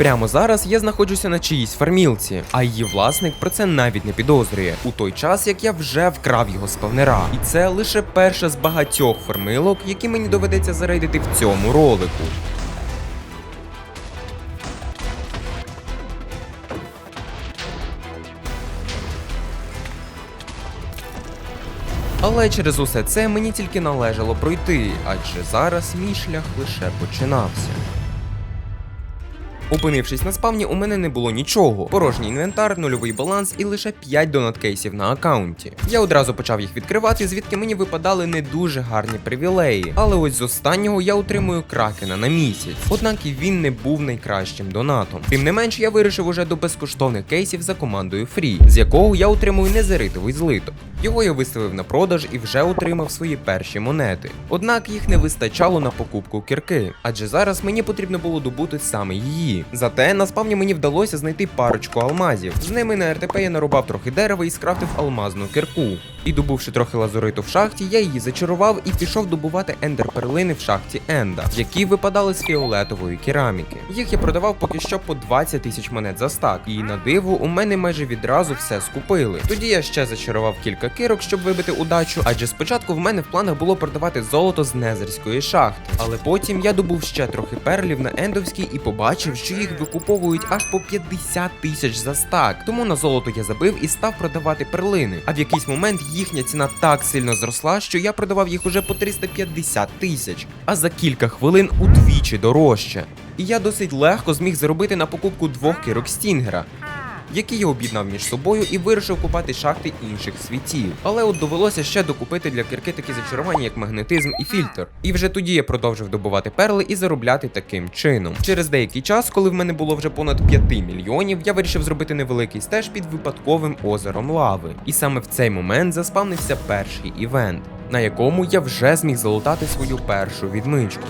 Прямо зараз я знаходжуся на чиїсь фармілці, а її власник про це навіть не підозрює. У той час як я вже вкрав його з певнера. І це лише перша з багатьох фармилок, які мені доведеться зарейдити в цьому ролику. Але через усе це мені тільки належало пройти, адже зараз мій шлях лише починався. Опинившись на спавні, у мене не було нічого. Порожній інвентар, нульовий баланс і лише 5 донаткейсів на аккаунті. Я одразу почав їх відкривати, звідки мені випадали не дуже гарні привілеї. Але ось з останнього я отримую кракена на місяць. Однак і він не був найкращим донатом. Тим не менш, я вирішив уже до безкоштовних кейсів за командою Free, з якого я отримую незаритовий злиток. Його я виставив на продаж і вже отримав свої перші монети. Однак їх не вистачало на покупку кірки, адже зараз мені потрібно було добути саме її. Зате на спавні мені вдалося знайти парочку алмазів. З ними на РТП я нарубав трохи дерева і скрафтив алмазну кірку. І добувши трохи лазуриту в шахті, я її зачарував і пішов добувати ендер-перлини в шахті Енда, які випадали з фіолетової кераміки. Їх я продавав поки що по 20 тисяч монет за стак, і на диво у мене майже відразу все скупили. Тоді я ще зачарував кілька кирок, щоб вибити удачу, адже спочатку в мене в планах було продавати золото з незерської шахти. Але потім я добув ще трохи перлів на ендовській і побачив, що їх викуповують аж по 50 тисяч за стак. Тому на золото я забив і став продавати перлини. А в якийсь момент їхня ціна так сильно зросла, що я продавав їх уже по 350 тисяч, а за кілька хвилин удвічі дорожче. І я досить легко зміг заробити на покупку двох кірок Стінгера, які я об'єднав між собою і вирішив купати шахти інших світів. Але от довелося ще докупити для кирки такі зачарування, як магнетизм і фільтр. І вже тоді я продовжив добувати перли і заробляти таким чином. Через деякий час, коли в мене було вже понад 5 мільйонів, я вирішив зробити невеликий стеж під випадковим озером лави. І саме в цей момент заспавнився перший івент, на якому я вже зміг залутати свою першу відмичку.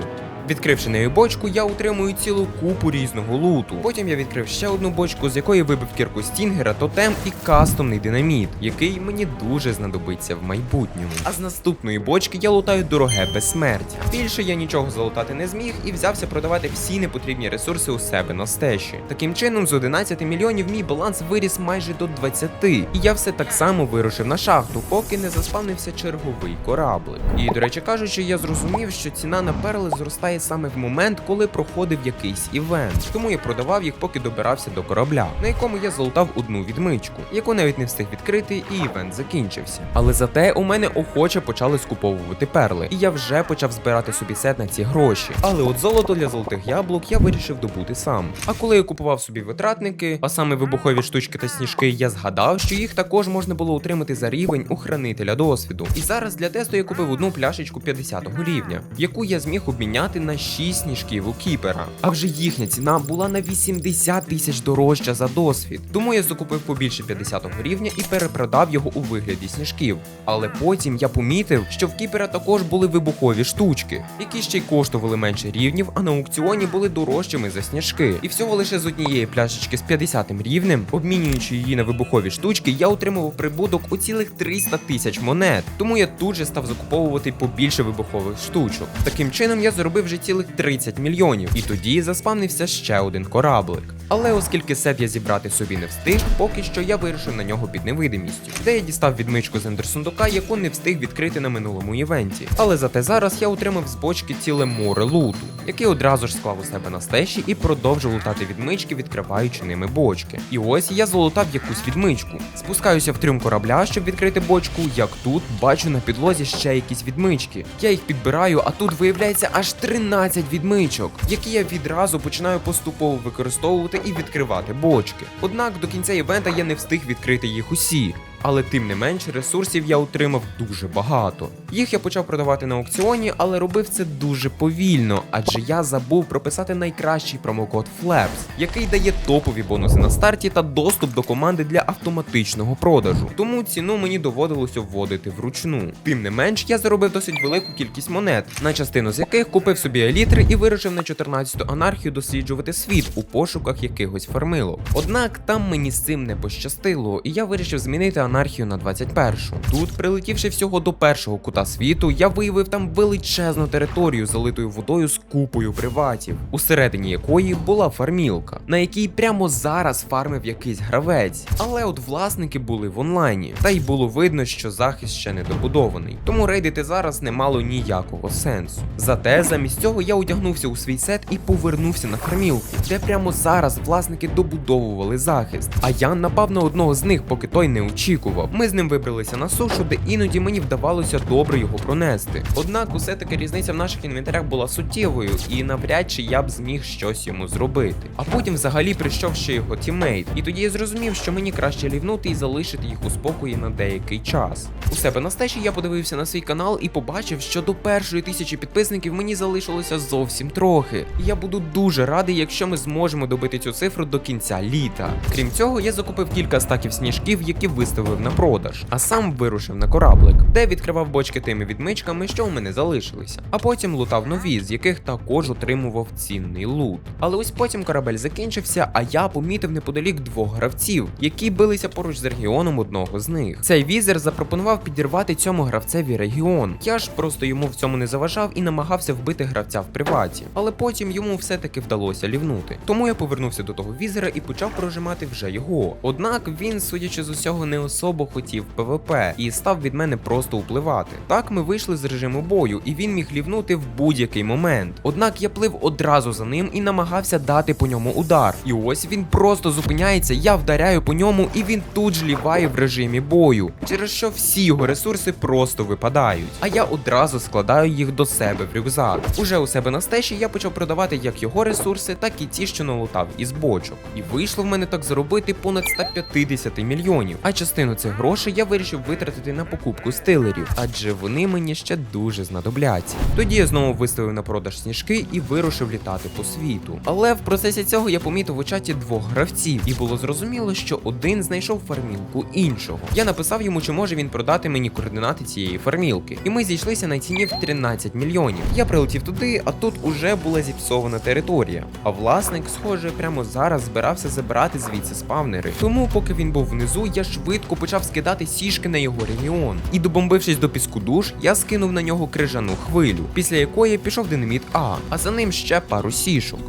Відкривши нею бочку, я утримую цілу купу різного луту. Потім я відкрив ще одну бочку, з якої вибив кірку Стінгера, тотем і кастомний динаміт, який мені дуже знадобиться в майбутньому. А з наступної бочки я лутаю дороге безсмертя. Більше я нічого залутати не зміг і взявся продавати всі непотрібні ресурси у себе на стеші. Таким чином, з 11 мільйонів мій баланс виріс майже до 20. І я все так само вирушив на шахту, поки не заспавнився черговий кораблик. І, до речі кажучи, я зрозумів, що ціна на перли зростає саме в момент, коли проходив якийсь івент. Тому я продавав їх, поки добирався до корабля, на якому я залутав одну відмичку, яку навіть не встиг відкрити, і івент закінчився. Але зате у мене охоче почали скуповувати перли, і я вже почав збирати собі сет на ці гроші. Але от золото для золотих яблук я вирішив добути сам. А коли я купував собі витратники, а саме вибухові штучки та сніжки, я згадав, що їх також можна було отримати за рівень у хранителя досвіду. І зараз для тесту я купив одну пляшечку 50-го рівня, яку я зміг обміняти на 6 сніжків у кіпера. А вже їхня ціна була на 80 тисяч дорожча за досвід. Тому я закупив побільше 50 рівня і перепродав його у вигляді сніжків. Але потім я помітив, що в кіпера також були вибухові штучки, які ще й коштували менше рівнів, а на аукціоні були дорожчими за сніжки. І всього лише з однієї пляшечки з 50 рівнем, обмінюючи її на вибухові штучки, я отримував прибуток у цілих 300 тисяч монет. Тому я тут же став закуповувати побільше вибухових штучок. Таким чином я заробив вже цілих 30 мільйонів, і тоді заспавнився ще один кораблик. Але оскільки сет я зібрати собі не встиг, поки що я вирішив на нього під невидимістю, де я дістав відмичку з ендерсундука, яку не встиг відкрити на минулому івенті. Але зате зараз я отримав з бочки ціле море луту, який одразу ж склав у себе на стеші і продовжив лутати відмички, відкриваючи ними бочки. І ось я залутав якусь відмичку. Спускаюся в трюм корабля, щоб відкрити бочку. Як тут бачу на підлозі ще якісь відмички. Я їх підбираю, а тут виявляється аж 13 відмичок, які я відразу починаю поступово використовувати і відкривати бочки. Однак до кінця івента я не встиг відкрити їх усі. Але тим не менш ресурсів я отримав дуже багато. Їх я почав продавати на аукціоні, але робив це дуже повільно, адже я забув прописати найкращий промокод FLAPS, який дає топові бонуси на старті та доступ до команди для автоматичного продажу. Тому ціну мені доводилося вводити вручну. Тим не менш, я заробив досить велику кількість монет, на частину з яких купив собі елітри і вирушив на 14-ту анархію досліджувати світ у пошуках якихось фармилок. Однак там мені з цим не пощастило, і я вирішив змінити анархію на 21-шу. Тут, прилетівши всього до першого кута світу, я виявив там величезну територію, залитою водою з купою приватів, усередині якої була фармілка, на якій прямо зараз фармив якийсь гравець. Але от власники були в онлайні, та й було видно, що захист ще не добудований. Тому рейдити зараз не мало ніякого сенсу. Зате замість цього я одягнувся у свій сет і повернувся на фармілку, де прямо зараз власники добудовували захист. А я напав на одного з них, поки той не очікував. Ми з ним вибралися на сушу, де іноді мені вдавалося добре його пронести. Однак, усе таки різниця в наших інвентарях була суттєвою, і навряд чи я б зміг щось йому зробити. А потім взагалі прийшов ще його тіммейт, і тоді я зрозумів, що мені краще лівнути і залишити їх у спокої на деякий час. У себе на стежі я подивився на свій канал і побачив, що до першої тисячі підписників мені залишилося зовсім трохи. І я буду дуже радий, якщо ми зможемо добити цю цифру до кінця літа. Крім цього, я закупив кілька стаків сніжків, які виставив на продаж, а сам вирушив на кораблик, де відкривав бочки тими відмичками, що у мене залишилися. А потім лутав нові, з яких також отримував цінний лут. Але ось потім корабель закінчився, а я помітив неподалік двох гравців, які билися поруч з регіоном одного з них. Цей візер запропонував підірвати цьому гравцеві регіон. Я ж просто йому в цьому не заважав і намагався вбити гравця в приваті. Але потім йому все-таки вдалося лівнути. Тому я повернувся до того візера і почав прожимати вже його. Однак він, судячи з усього, не особо хотів ПВП і став від мене просто впливати. Так ми вийшли з режиму бою, і він міг лівнути в будь-який момент. Однак я плив одразу за ним і намагався дати по ньому удар. І ось він просто зупиняється, я вдаряю по ньому, і він тут ж ліває в режимі бою, через що всі його ресурси просто випадають. А я одразу складаю їх до себе в рюкзак. Уже у себе на стеші я почав продавати як його ресурси, так і ті, що налутав із бочок. І вийшло в мене так заробити понад 150 мільйонів. А частину цих грошей я вирішив витратити на покупку стилерів, адже вони мені ще дуже знадобляться. Тоді я знову виставив на продаж сніжки і вирушив літати по світу. Але в процесі цього я помітив у чаті двох гравців, і було зрозуміло, що один знайшов фармілку іншого. Я написав йому, чи може він продати мені координати цієї фармілки. І ми зійшлися на ціні в 13 мільйонів. Я прилетів туди, а тут уже була зіпсована територія. А власник, схоже, прямо зараз збирався забирати звідси спавнери. Тому, поки він був внизу, я швидко почав скидати сішки на його регіон. І добомбившись до піску душ, я скинув на нього крижану хвилю, після якої пішов динаміт А, а за ним ще пару сішок.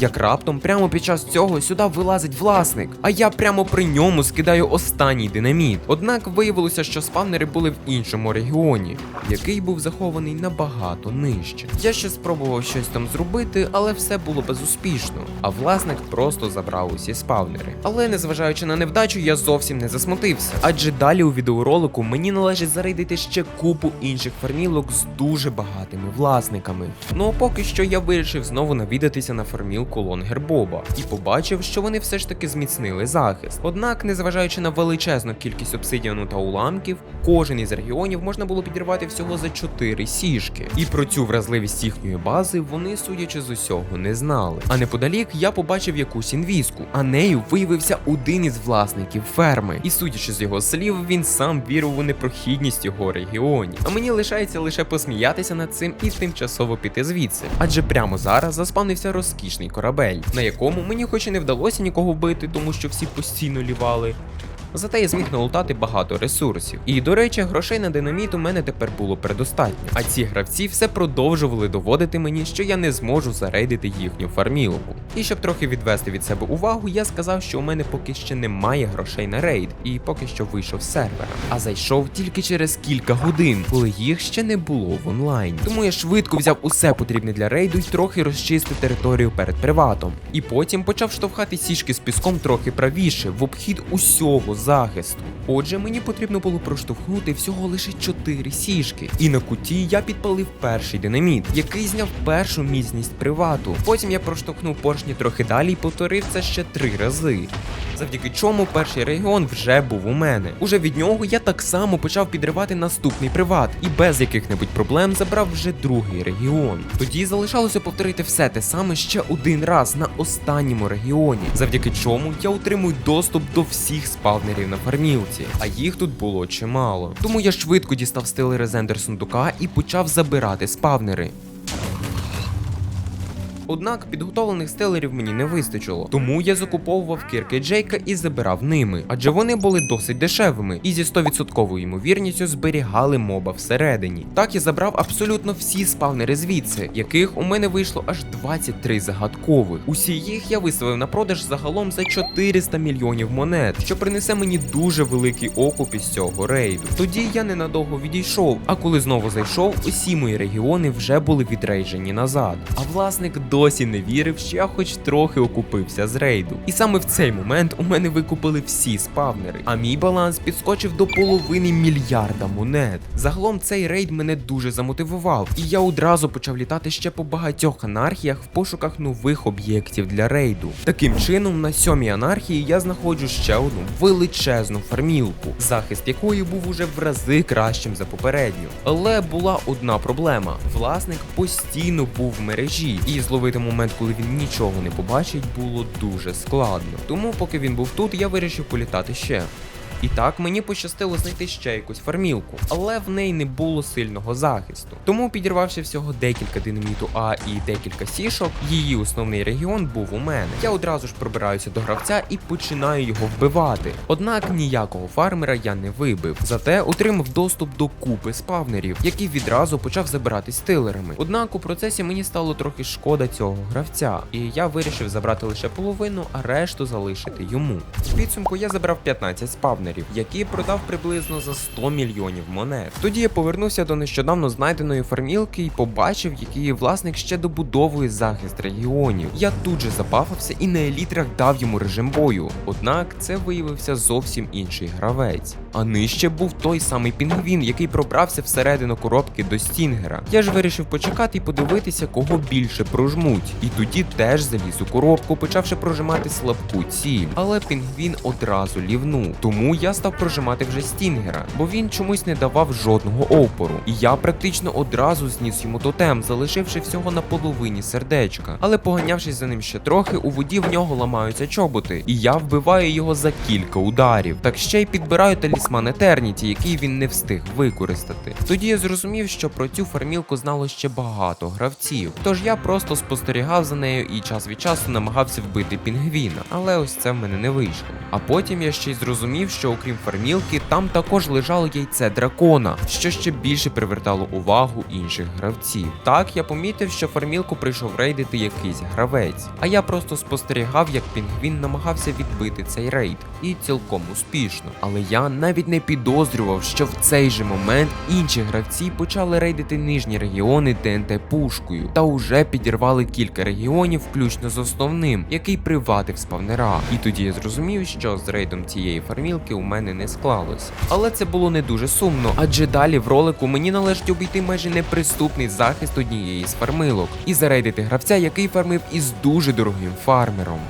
Як раптом прямо під час цього сюди вилазить власник, а я прямо при ньому скидаю останній динаміт. Однак виявилося, що спавнери були в іншому регіоні, який був захований набагато нижче. Я ще спробував щось там зробити, але все було безуспішно. А власник просто забрав усі спавнери. Але незважаючи на невдачу, я зовсім не засмутився. Адже далі у відеоролику мені належить зарейдити ще купу інших фармілок з дуже багатими власниками. Ну а поки що я вирішив знову навідатися на фармілку Лонгер Боба і побачив, що вони все ж таки зміцнили захист. Однак, незважаючи на величезну кількість обсидіану та уламків, кожен із регіонів можна було підірвати всього за 4 сішки. І про цю вразливість їхньої бази вони, судячи з усього, не знали. А неподалік я побачив якусь інвізку, а нею виявився один із власників ферми. І судячи з його слів, він сам вірив у непрохідність його регіонів. А мені лишається лише посміятися над цим і тимчасово піти звідси. Адже прямо зараз заспавнився розкішний корабель, на якому мені хоч і не вдалося нікого вбити, тому що всі постійно лівали. Зате я зміг налутати багато ресурсів. І до речі, грошей на динаміт у мене тепер було предостатньо. А ці гравці все продовжували доводити мені, що я не зможу зарейдити їхню фармілку. І щоб трохи відвести від себе увагу, я сказав, що у мене поки ще немає грошей на рейд, і поки що вийшов з сервера. А зайшов тільки через кілька годин, коли їх ще не було в онлайні. Тому я швидко взяв усе потрібне для рейду і трохи розчистив територію перед приватом. І потім почав штовхати сішки з піском трохи правіше, в обхід усього захисту. Отже, мені потрібно було проштовхнути всього лише 4 сішки. І на куті я підпалив перший динаміт, який зняв першу міцність привату. Потім я проштовхнув поршні трохи далі і повторив це ще три рази. Завдяки чому перший регіон вже був у мене. Уже від нього я так само почав підривати наступний приват і без яких-небудь проблем забрав вже другий регіон. Тоді залишалося повторити все те саме ще один раз на останньому регіоні, завдяки чому я отримую доступ до всіх спавнерів на фармілці, а їх тут було чимало. Тому я швидко дістав стили резендер сундука і почав забирати спавнери. Однак підготовлених стелерів мені не вистачило, тому я закуповував кірки Джейка і забирав ними, адже вони були досить дешевими і зі 100% ймовірністю зберігали моба всередині. Так я забрав абсолютно всі спавнери звідси, яких у мене вийшло аж 23 загадкових. Усі їх я виставив на продаж загалом за 400 мільйонів монет, що принесе мені дуже великий окуп із цього рейду. Тоді я ненадовго відійшов, а коли знову зайшов, усі мої регіони вже були відрейджені назад. А власник досі не вірив, що я хоч трохи окупився з рейду. І саме в цей момент у мене викупили всі спавнери, а мій баланс підскочив до половини мільярда монет. Загалом цей рейд мене дуже замотивував, і я одразу почав літати ще по багатьох анархіях в пошуках нових об'єктів для рейду. Таким чином, на сьомій анархії я знаходжу ще одну величезну фармілку, захист якої був уже в рази кращим за попередню. Але була одна проблема: власник постійно був в мережі, і зловити момент, коли він нічого не побачить, було дуже складно. Тому, поки він був тут, я вирішив політати ще. І так мені пощастило знайти ще якусь фармілку, але в неї не було сильного захисту. Тому, підірвавши всього декілька динаміту А і декілька сішок, її основний регіон був у мене. Я одразу ж пробираюся до гравця і починаю його вбивати. Однак ніякого фармера я не вибив, зате отримав доступ до купи спавнерів, які відразу почав забирати стилерами. Однак у процесі мені стало трохи шкода цього гравця, і я вирішив забрати лише половину, а решту залишити йому. В підсумку я забрав 15 спавнерів, які продав приблизно за 100 мільйонів монет. Тоді я повернувся до нещодавно знайденої фермілки і побачив, як її власник ще добудовує захист регіонів. Я тут же забафався і на елітрах дав йому режим бою. Однак це виявився зовсім інший гравець. А нижче був той самий пінгвін, який пробрався всередину коробки до стінгера. Я ж вирішив почекати і подивитися, кого більше прожмуть. І тоді теж заліз у коробку, почавши прожимати слабку ціль. Але пінгвін одразу лівнув. Тому я став прожимати вже стінгера, бо він чомусь не давав жодного опору. І я практично одразу зніс йому тотем, залишивши всього на половині сердечка. Але поганявшись за ним ще трохи, у воді в нього ламаються чоботи, і я вбиваю його за кілька ударів. Так ще й підбираю талісман Етерніті, який він не встиг використати. Тоді я зрозумів, що про цю фармілку знало ще багато гравців. Тож я просто спостерігав за нею і час від часу намагався вбити пінгвіна, але ось це в мене не вийшло. А потім я ще й зрозумів, що окрім фармілки, там також лежало яйце дракона, що ще більше привертало увагу інших гравців. Так я помітив, що фармілку прийшов рейдити якийсь гравець, а я просто спостерігав, як пінгвін намагався відбити цей рейд, і цілком успішно. Але я навіть не підозрював, що в цей же момент інші гравці почали рейдити нижні регіони ТНТ пушкою та уже підірвали кілька регіонів, включно з основним, який приватив спавнера. І тоді я зрозумів, що з рейдом цієї фармілки у мене не склалось. Але це було не дуже сумно, адже далі в ролику мені належить обійти майже неприступний захист однієї з фармилок і зарейдити гравця, який фармив із дуже дорогим фармером.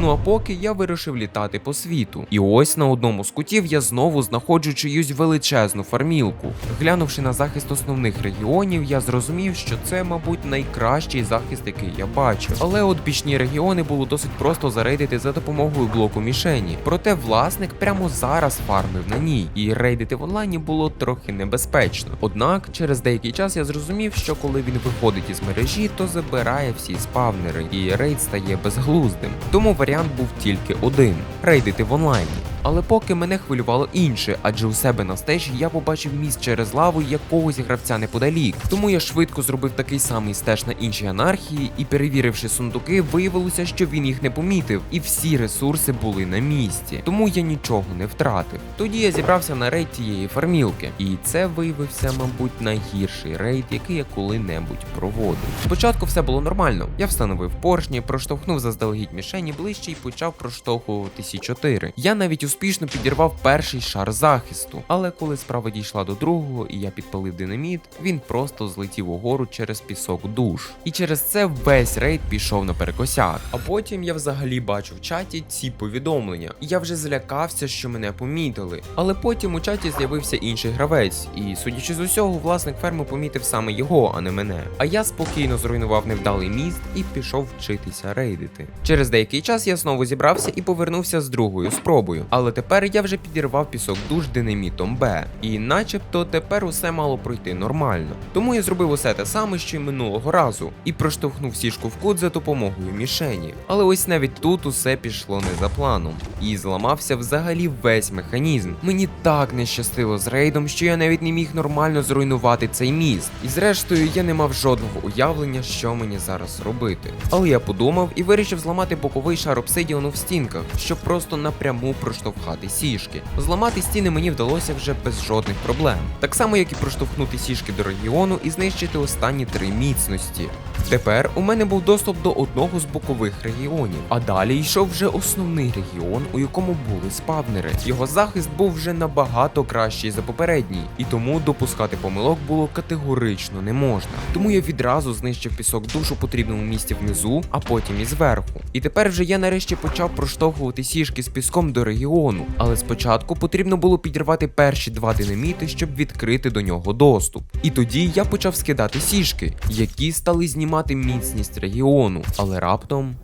Ну а поки я вирішив літати по світу. І ось на одному з кутів я знову знаходжу чиюсь величезну фармілку. Глянувши на захист основних регіонів, я зрозумів, що це, мабуть, найкращий захист, який я бачив. Але от бічні регіони було досить просто зарейдити за допомогою блоку мішені. Проте власник прямо зараз фармив на ній, і рейдити в онлайні було трохи небезпечно. Однак, через деякий час я зрозумів, що коли він виходить із мережі, то забирає всі спавнери, і рейд стає безглуздим. Тому варіант був тільки один рейдити в онлайні. Але поки мене хвилювало інше, адже у себе на стежі я побачив міст через лаву якогось гравця неподалік. Тому я швидко зробив такий самий стеж на іншій анархії, і перевіривши сундуки, виявилося, що він їх не помітив, і всі ресурси були на місці. Тому я нічого не втратив. Тоді я зібрався на рейд тієї фармілки, і це виявився, мабуть, найгірший рейд, який я коли-небудь проводив. Спочатку все було нормально. Я встановив поршні, проштовхнув заздалегідь мішені ближче і почав проштовхувати сі 4 Я навіть успішно підірвав перший шар захисту, але коли справа дійшла до другого і я підпалив динаміт, він просто злетів угору через пісок душ. І через це весь рейд пішов наперекосяк. А потім я взагалі бачу в чаті ці повідомлення. І я вже злякався, що мене помітили. Але потім у чаті з'явився інший гравець, і судячи з усього, власник ферми помітив саме його, а не мене. А я спокійно зруйнував невдалий міст і пішов вчитися рейдити. Через деякий час я знову зібрався і повернувся з другою спробою. Але але тепер я вже підірвав пісок душ динамітом Б. І начебто тепер усе мало пройти нормально. Тому я зробив усе те саме, що й минулого разу, і проштовхнув сішку в кут за допомогою мішені. Але ось навіть тут усе пішло не за планом. І зламався взагалі весь механізм. Мені так не щастило з рейдом, що я навіть не міг нормально зруйнувати цей міст. І зрештою я не мав жодного уявлення, що мені зараз робити. Але я подумав і вирішив зламати боковий шар обсидіану в стінках, щоб просто напряму проштовхати сішки. Зламати стіни мені вдалося вже без жодних проблем. Так само, як і проштовхнути сішки до регіону і знищити останні три міцності. Тепер у мене був доступ до одного з бокових регіонів, а далі йшов вже основний регіон, у якому були спавнери. Його захист був вже набагато кращий за попередній, і тому допускати помилок було категорично не можна. Тому я відразу знищив пісок душ у потрібному місці внизу, а потім і зверху. І тепер вже я нарешті почав проштовхувати сішки з піском до регіону, але спочатку потрібно було підірвати перші два динаміти, щоб відкрити до нього доступ. І тоді я почав скидати сішки, які стали знімати міцність регіону, але раптом.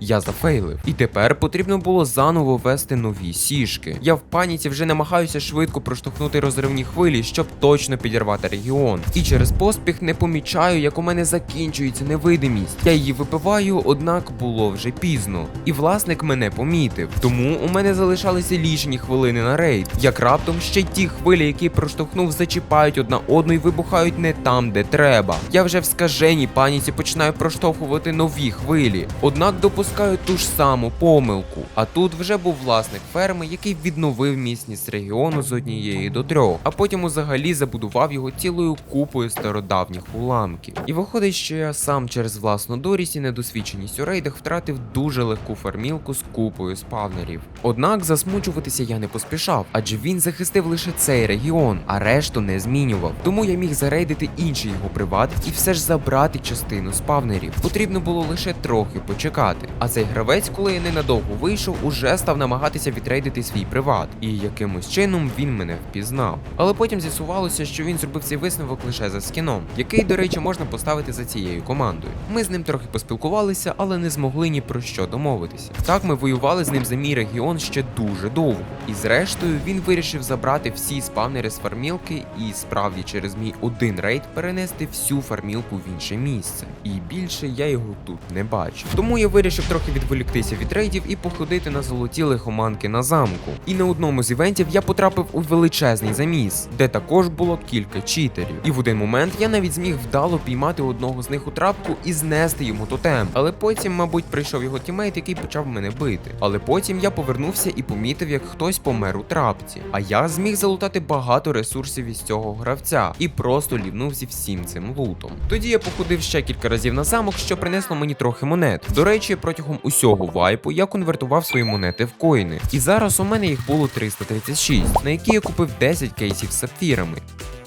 Я зафейлив, і тепер потрібно було заново ввести нові сішки. Я в паніці вже намагаюся швидко проштовхнути розривні хвилі, щоб точно підірвати регіон. І через поспіх не помічаю, як у мене закінчується невидимість. Я її випиваю, однак було вже пізно. І власник мене помітив. Тому у мене залишалися лічені хвилини на рейд. Як раптом ще ті хвилі, які проштовхнув, зачіпають одна одну і вибухають не там, де треба. Я вже в скаженій паніці починаю проштовхувати нові хвилі. Однак допускаю ту ж саму помилку. А тут вже був власник ферми, який відновив міцність регіону з однієї до трьох, а потім взагалі забудував його цілою купою стародавніх уламків. І виходить, що я сам через власну дурість і недосвідченість у рейдах втратив дуже легку фармілку з купою спавнерів. Однак засмучуватися я не поспішав, адже він захистив лише цей регіон, а решту не змінював. Тому я міг зарейдити інший його приват і все ж забрати частину спавнерів. Потрібно було лише трохи почекати. А цей гравець, коли я ненадовго вийшов, уже став намагатися відрейдити свій приват, і якимось чином він мене впізнав. Але потім з'ясувалося, що він зробив цей висновок лише за скіном, який, до речі, можна поставити за цією командою. Ми з ним трохи поспілкувалися, але не змогли ні про що домовитися. Так ми воювали з ним за мій регіон ще дуже довго. І зрештою він вирішив забрати всі спавнери з фармілки і справді через мій один рейд перенести всю фармілку в інше місце. І більше я його тут не бачу. Тому я вирішив трохи відволіктися від рейдів і походити на золоті лихоманки на замку. І на одному з івентів я потрапив у величезний заміс, де також було кілька читерів. І в один момент я навіть зміг вдало піймати одного з них у трапку і знести йому тотем. Але потім, мабуть, прийшов його тімейт, який почав мене бити. Але потім я повернувся і помітив, як хтось помер у трапці. А я зміг залутати багато ресурсів із цього гравця і просто лівнув зі всім цим лутом. Тоді я походив ще кілька разів на замок, що принесло мені трохи монет. До речі, протягом усього вайпу я конвертував свої монети в коїни. І зараз у мене їх було 336, на які я купив 10 кейсів з сапфірами.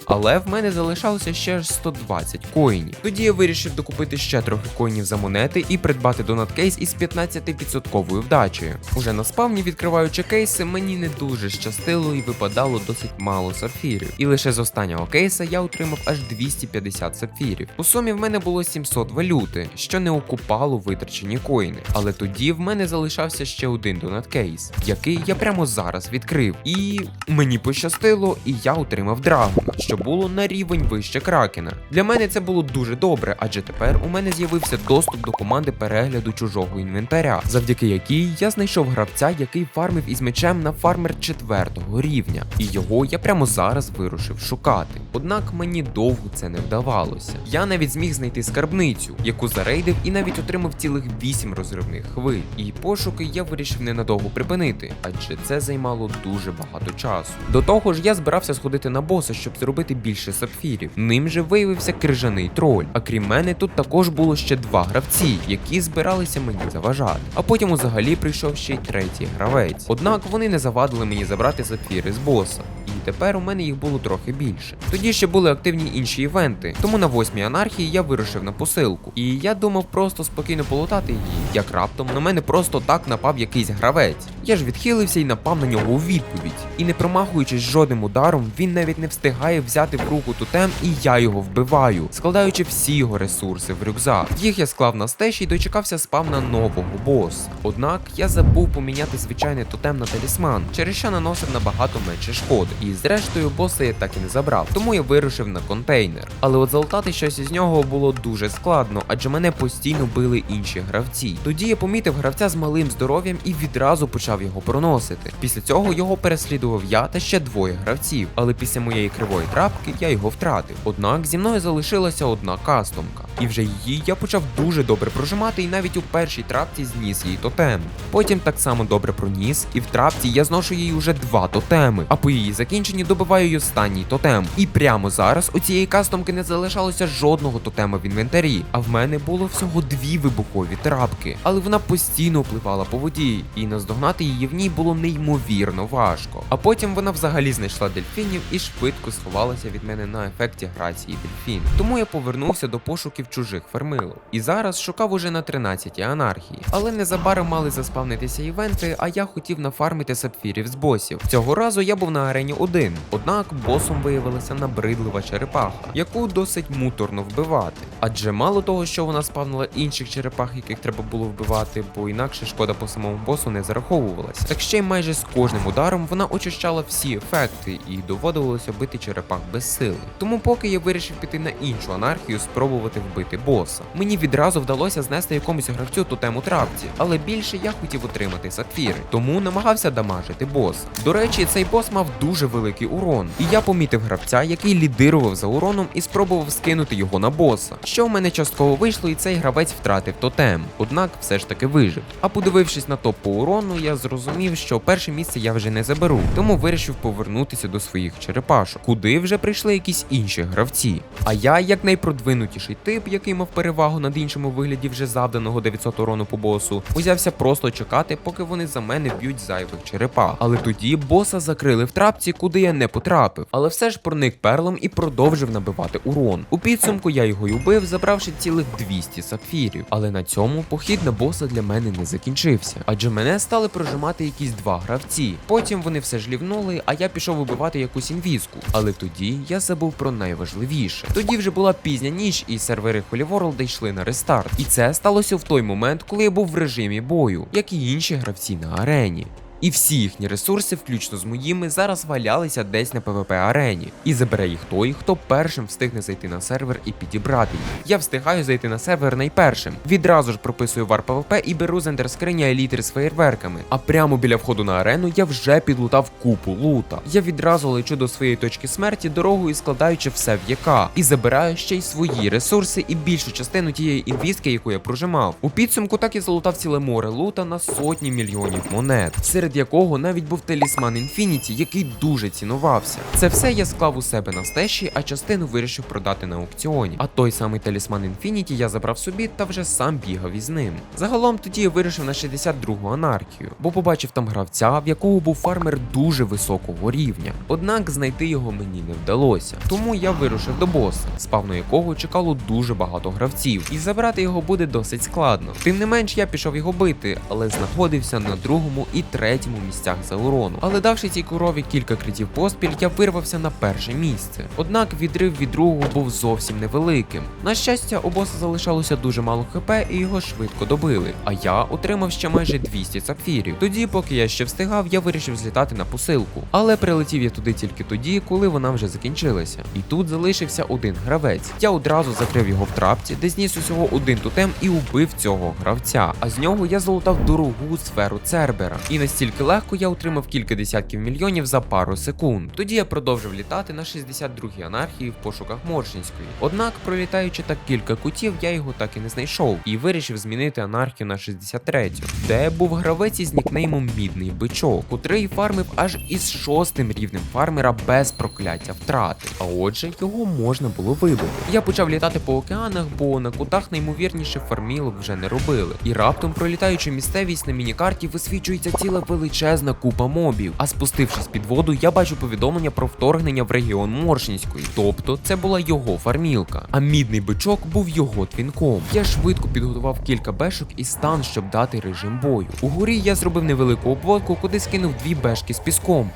Але в мене залишалося ще ж 120 коїнів. Тоді я вирішив докупити ще трохи коїнів за монети і придбати донаткейс із 15% вдачею. Уже на спавні, відкриваючи кейси, мені не дуже щастило і випадало досить мало сапфірів. І лише з останнього кейса я отримав аж 250 сапфірів. У сумі в мене було 700 валюти, що не окупало витрачені коїни. Але тоді в мене залишався ще один донаткейс, який я прямо зараз відкрив. І мені пощастило, і я отримав драгона, що було на рівень вище кракена. Для мене це було дуже добре, адже тепер у мене з'явився доступ до команди перегляду чужого інвентаря, завдяки якій я знайшов гравця, який фармив із мечем на фармер четвертого рівня, і його я прямо зараз вирушив шукати. Однак мені довго це не вдавалося. Я навіть зміг знайти скарбницю, яку зарейдив, і навіть отримав цілих 8 розривних хвиль. І пошуки я вирішив ненадовго припинити, адже це займало дуже багато часу. До того ж, я збирався сходити на боса, щоб зробити більше сапфірів. Ним же виявився крижаний троль. А крім мене, тут також було ще два гравці, які збиралися мені заважати. А потім взагалі прийшов ще й третій гравець. Однак вони не завадили мені забрати сапфіри з боса. Тепер у мене їх було трохи більше. Тоді ще були активні інші івенти, тому на восьмій анархії я вирушив на посилку. І я думав просто спокійно полутати її, як раптом на мене просто так напав якийсь гравець. Я ж відхилився і напав на нього у відповідь. І не промахуючись жодним ударом, він навіть не встигає взяти в руку тотем, і я його вбиваю, складаючи всі його ресурси в рюкзак. Їх я склав на стежі і дочекався спавна нового боса. Однак я забув поміняти звичайний тотем на талісман, через що наносив набагато менше шкоди. І зрештою боса я так і не забрав, тому я вирушив на контейнер. Але от залутати щось із нього було дуже складно, адже мене постійно били інші гравці. Тоді я помітив гравця з малим здоров'ям і відразу почав його проносити. Після цього його переслідував я та ще двоє гравців. Але після моєї кривої трапки я його втратив. Однак зі мною залишилася одна кастомка. І вже її я почав дуже добре прожимати і навіть у першій трапці зніс їй тотем. Потім так само добре проніс, і в трапці я зношу їй уже два тотеми. А по її закінченні добиваю й останній тотем. І прямо зараз у цієї кастомки не залишалося жодного тотема в інвентарі. А в мене було всього дві вибухові трапки. Але вона постійно впливала по воді, і наздогнати її в ній було неймовірно важко. А потім вона взагалі знайшла дельфінів і швидко сховалася від мене на ефекті грації дельфін. Тому я повернувся до пошуків чужих фермилок. І зараз шукав уже на 13-й анархії. Але незабаром мали заспавнитися івенти, а я хотів нафармити сапфірів з босів. Цього разу я був на арені один. Однак босом виявилася набридлива черепаха, яку досить муторно вбивати. Адже мало того, що вона спавнила інших черепах, яких треба було вбивати, бо інакше шкода по самому босу не зараховувалася. Так ще й майже з кожним ударом вона очищала всі ефекти і доводилося бити черепах без сили. Тому поки я вирішив піти на іншу анархію, спробувати вбити боса. Мені відразу вдалося знести якомусь гравцю тотему трапці, але більше я хотів отримати сапфіри, тому намагався дамажити боса. До речі, цей бос мав дуже великий урон, і я помітив гравця, який лідирував за уроном і спробував скинути його на боса. Що в мене частково вийшло, і цей гравець втратив тотем, однак все ж таки вижив. А подивившись на топ по урону, я зрозумів, що перше місце я вже не заберу, тому вирішив повернутися до своїх черепашок, куди вже прийшли якісь інші гравці. А я, як найпродвинутіший тип, який мав перевагу над іншими у вигляді вже завданого 900 урону по босу, узявся просто чекати, поки вони за мене б'ють зайвих черепах. Але тоді боса закрили в трапці, куди я не потрапив. Але все ж проник перлом і продовжив набивати урон. У підсумку я його й убив, забравши цілих 200 сапфірів. Але на цьому похід на боса для мене не закінчився, адже мене стали прожимати якісь два гравці. Потім вони все ж лівнули, а я пішов убивати якусь інвізку. Але тоді я забув про найважливіше. Тоді вже була пізня ніч, і сервери Holy World йшли на рестарт. І це сталося в той момент, коли я був в режимі бою, як і інші гравці на арені. І всі їхні ресурси, включно з моїми, зараз валялися десь на PvP арені. І забере їх той, хто першим встигне зайти на сервер і підібрати їх. Я встигаю зайти на сервер найпершим. Відразу ж прописую вар PvP і беру з ендерскриня елітри з феєрверками. А прямо біля входу на арену я вже підлутав купу лута. Я відразу лечу до своєї точки смерті дорогою складаючи все в ЯК. І забираю ще й свої ресурси і більшу частину тієї інвістки, яку я прожимав. У підсумку так і залутав ціле море лута на сотні мільйонів монет. Серед якого навіть був талісман Інфініті, який дуже цінувався. Це все я склав у себе на стеші, а частину вирішив продати на аукціоні. А той самий талісман Інфініті я забрав собі та вже сам бігав із ним. Загалом тоді я вирішив на 62-гу анархію, бо побачив там гравця, в якого був фармер дуже високого рівня. Однак знайти його мені не вдалося. Тому я вирушив до боса, спавну якого чекало дуже багато гравців, і забрати його буде досить складно. Тим не менш, я пішов його бити, але знаходився на другому і третьому місцях за урону. Але давши цій корові кілька критів поспіль, я вирвався на перше місце. Однак відрив від другого був зовсім невеликим. На щастя, у боса залишалося дуже мало хп і його швидко добили. А я отримав ще майже 200 сапфірів. Тоді, поки я ще встигав, я вирішив злітати на посилку. Але прилетів я туди тільки тоді, коли вона вже закінчилася. І тут залишився один гравець. Я одразу закрив його в трапці, де зніс усього один тотем і убив цього гравця. А з нього я залутав дорогу сферу Цербера. І настільки легко я отримав кілька десятків мільйонів за пару секунд. Тоді я продовжив літати на 62-й анархії в пошуках Моршинської. Однак, пролітаючи так кілька кутів, я його так і не знайшов і вирішив змінити анархію на 63-ю, де був гравець із нікнеймом Мідний Бичок, котрий фармив аж із шостим рівнем фармера без прокляття втрати. А отже, його можна було вибити. Я почав літати по океанах, бо на кутах наймовірніше фармілок вже не робили. І раптом, пролітаючи місцевість на мінікарті, висвічується ціла велика величезна купа мобів. А спустившись під воду, я бачу повідомлення про вторгнення в регіон Моршинської. Тобто це була його фармілка. А мідний бичок був його твінком. Я швидко підготував кілька бешок і стан, щоб дати режим бою. Угорі я зробив невелику обводку, куди скинув дві бешки з піском.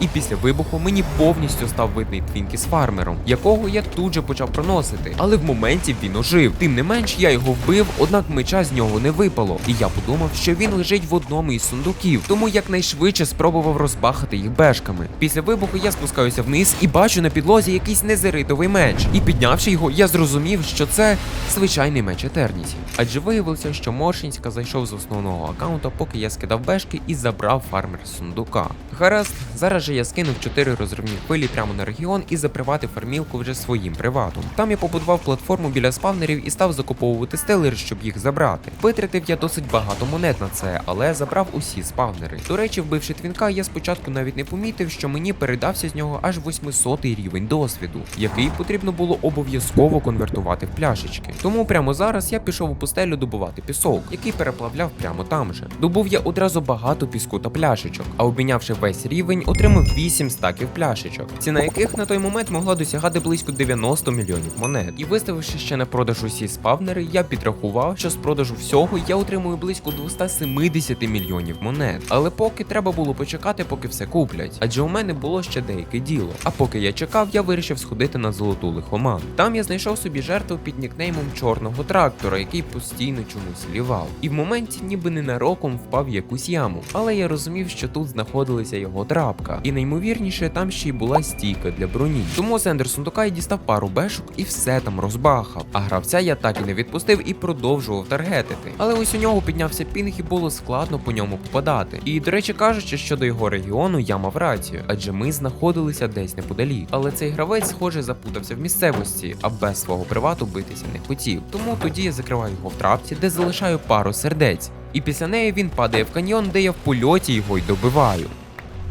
І після вибуху мені повністю став видний твінкі з фармером, якого я тут же почав проносити. Але в моменті він ожив. Тим не менш, я його вбив, однак меча з нього не випало. І я подумав, що він лежить в одному із сундуків, тому якнайшвидше спробував розбахати їх бешками. Після вибуху я спускаюся вниз і бачу на підлозі якийсь незеритовий меч. І піднявши його, я зрозумів, що це звичайний меч Етерніті. Адже виявилося, що Моршинська зайшов з основного аккаунта, поки я скидав бешки і забрав фармер з сундука. Гаразд, зараз же я скинув 4 розривні хвилі прямо на регіон і заприватив фармілку вже своїм приватом. Там я побудував платформу біля спавнерів і став закуповувати стелери, щоб їх забрати. Витратив я досить багато монет на це, але забрав усі спавнери. До речі, вбивши твінка, я спочатку навіть не помітив, що мені передався з нього аж 800 рівень досвіду, який потрібно було обов'язково конвертувати в пляшечки. Тому прямо зараз я пішов у пустелю добувати пісок, який переплавляв прямо там же. Добув я одразу багато піску та пляшечок, а обмінявши весь рівень, отримав 8 стаків пляшечок, ціна яких на той момент могла досягати близько 90 мільйонів монет. І виставивши ще на продаж усі спавнери, я підрахував, що з продажу всього я отримую близько 270 мільйонів монет. Але поки треба було почекати, поки все куплять. Адже у мене було ще деяке діло. А поки я чекав, я вирішив сходити на золоту лихоман. Там я знайшов собі жертву під нікнеймом чорного трактора, який постійно чомусь лівав. І в моменті ніби ненароком впав в якусь яму. Але я розумів, що тут знаходилася його трапка. І наймовірніше, там ще й була стійка для броні. Тому з Ендер сундука я дістав пару бешок і все там розбахав. А гравця я так і не відпустив і продовжував таргетити. Але ось у нього піднявся пінг і було складно по ньому попадати. І до речі, кажучи, щодо його регіону, я мав рацію, адже ми знаходилися десь неподалік. Але цей гравець, схоже, запутався в місцевості, а без свого привату битися не хотів. Тому тоді я закриваю його в трапці, де залишаю пару сердець. І після неї він падає в каньйон, де я в польоті його й добиваю.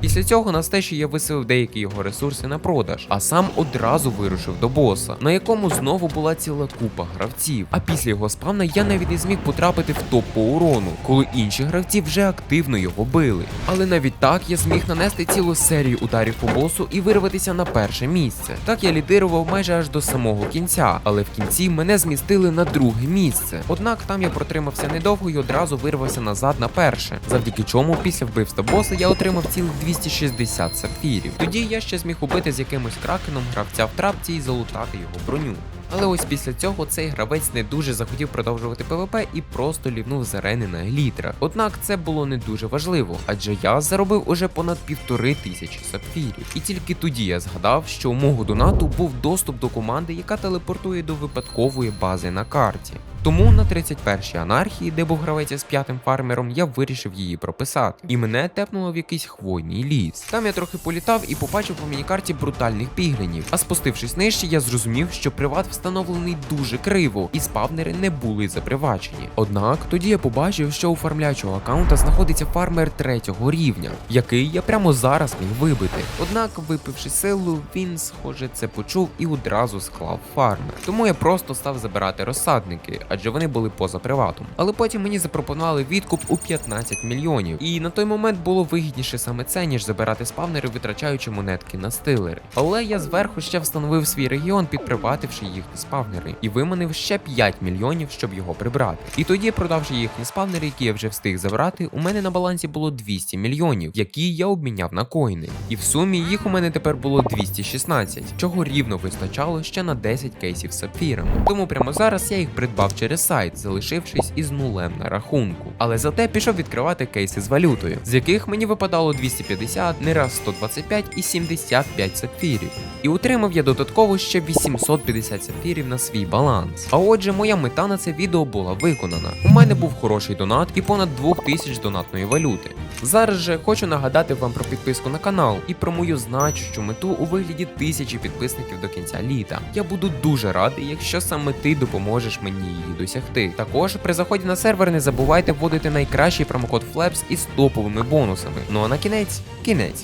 Після цього на стежі я висилив деякі його ресурси на продаж, а сам одразу вирушив до боса, на якому знову була ціла купа гравців. А після його спавна я навіть не зміг потрапити в топ по урону, коли інші гравці вже активно його били. Але навіть так я зміг нанести цілу серію ударів по босу і вирватися на перше місце. Так я лідирував майже аж до самого кінця, але в кінці мене змістили на друге місце. Однак там я протримався недовго і одразу вирвався назад на перше, завдяки чому після вбивства боса я отримав цілих 260 сапфірів. Тоді я ще зміг убити з якимось кракеном гравця в трапці і залутати його броню. Але ось після цього цей гравець не дуже захотів продовжувати ПВП і просто лівнув з арени на елітрах. Однак це було не дуже важливо, адже я заробив уже понад півтори тисячі сапфірів. І тільки тоді я згадав, що у мого донату був доступ до команди, яка телепортує до випадкової бази на карті. Тому на 31-й анархії, де був гравець з п'ятим фармером, я вирішив її прописати. І мене тепнуло в якийсь хвойний ліс. Там я трохи політав і побачив по мінікарті брутальних піглінів. А спустившись нижче, я зрозумів, що приват встановлений дуже криво, і спавнери не були запривачені. Однак тоді я побачив, що у фармлячого аккаунта знаходиться фармер третього рівня, який я прямо зараз міг вибити. Однак, випивши силу, він, схоже, це почув і одразу склав фармер. Тому я просто став забирати розсадники, адже вони були поза приватом. Але потім мені запропонували відкуп у 15 мільйонів. І на той момент було вигідніше саме це, ніж забирати спавнери, витрачаючи монетки на стилери. Але я зверху ще встановив свій регіон, підпривативши їхні спавнери, і виманив ще 5 мільйонів, щоб його прибрати. І тоді, продавши їхні спавнери, які я вже встиг забрати, у мене на балансі було 200 мільйонів, які я обміняв на коїни. І в сумі їх у мене тепер було 216, чого рівно вистачало ще на 10 кейсів сапфірами. Тому прямо зараз я їх придбав через сайт, залишившись із нулем на рахунку. Але зате пішов відкривати кейси з валютою, з яких мені випадало 250, не раз 125 і 75 сапфірів. І отримав я додатково ще 850 сапфірів на свій баланс. А отже, моя мета на це відео була виконана. У мене був хороший донат і понад 2000 донатної валюти. Зараз же хочу нагадати вам про підписку на канал і про мою значущу мету у вигляді тисячі підписників до кінця літа. Я буду дуже радий, якщо саме ти допоможеш мені її досягти. Також при заході на сервер не забувайте вводити найкращий промокод FLAPS із топовими бонусами. Ну а на кінець кінець.